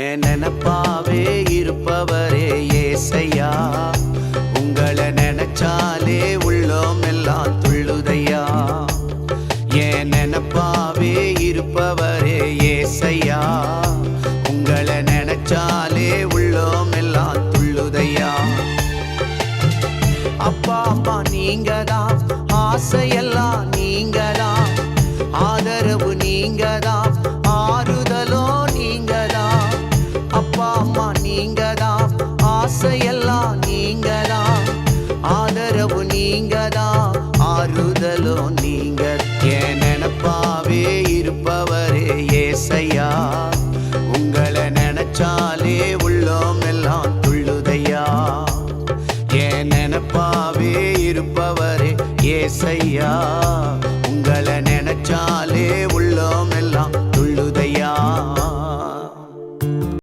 நினப்பாவே இருப்பவரே ஏசையா. உங்களை நினைச்சாலே உள்ளோம் எல்லாம் துள்ளுதையா. ஏன் நினப்பாவே இருப்பவரே ஏசையா. உங்களை நினைச்சாலே உள்ளோம் எல்லாம் துள்ளுதையா. அப்பா அப்பா நீங்க தான் ஆசையெல்லாம் நீங்க தான் ஆதரவு நீங்க தான் நீங்கதா? ஆறுதலோ நீங்க என் நினப்பாவே இருப்பவரே ஏசையா? உங்களை நினைச்சாலே உள்ளோம் எல்லாம் துள்ளுதையா? என் நினப்பாவே இருப்பவரே ஏசையா? உங்களை